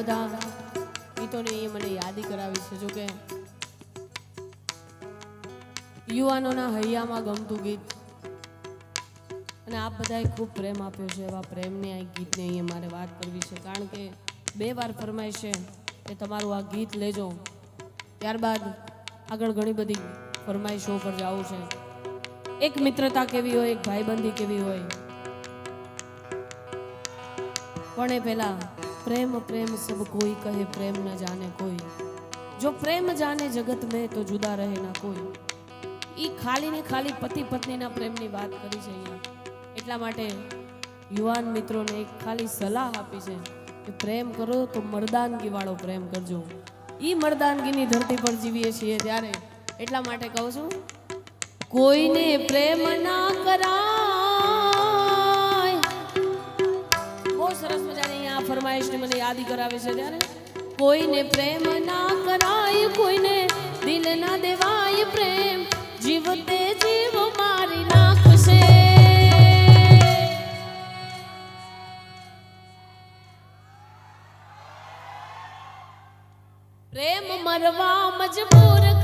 બધા ગીતોની એ મને યાદી કરાવી છે. જોકે યુવાનોના હૈયામાં ગમતું ગીત. અને આપ બધાએ ખૂબ પ્રેમ આપ્યો છે એવા પ્રેમની આ ગીતને અહીંયા મારે વાત કરવી છે. કારણ કે બે વાર ફરમાય છે કે તમારું આ ગીત લેજો. ત્યારબાદ આગળ ઘણી બધી ફરમાઈશો પર જવું છે. એક મિત્રતા કેવી હોય, એક ભાઈબંધી કેવી હોય. પણ એ પહેલા પ્રેમ પ્રેમ સબ કોઈ કહે, પ્રેમ ન જાને કોઈ. જો પ્રેમ જાને જગત મેં, તો જુદા રહે ના કોઈ. ઈ ખાલી ને ખાલી પતિ પત્નીના પ્રેમની વાત કરી છે અહીંયા. એટલા માટે યુવાન મિત્રોને એક ખાલી સલાહ આપી છે કે પ્રેમ કરો તો મર્દાનગી વાળો પ્રેમ કરજો. ઈ મર્દાનગીની ધરતી પર જીવીએ છીએ ત્યારે. એટલા માટે કહું છું, કોઈને પ્રેમ ના કરાય સરસ મજાની અહીંયા મને યાદી કરાવે છે ત્યારે. કોઈને પ્રેમ ના કરાય, કોઈને દિલ ના દેવાય પ્રેમ. જીવતે જીવ મારી નાખશે. પ્રેમ મરવા મજબૂર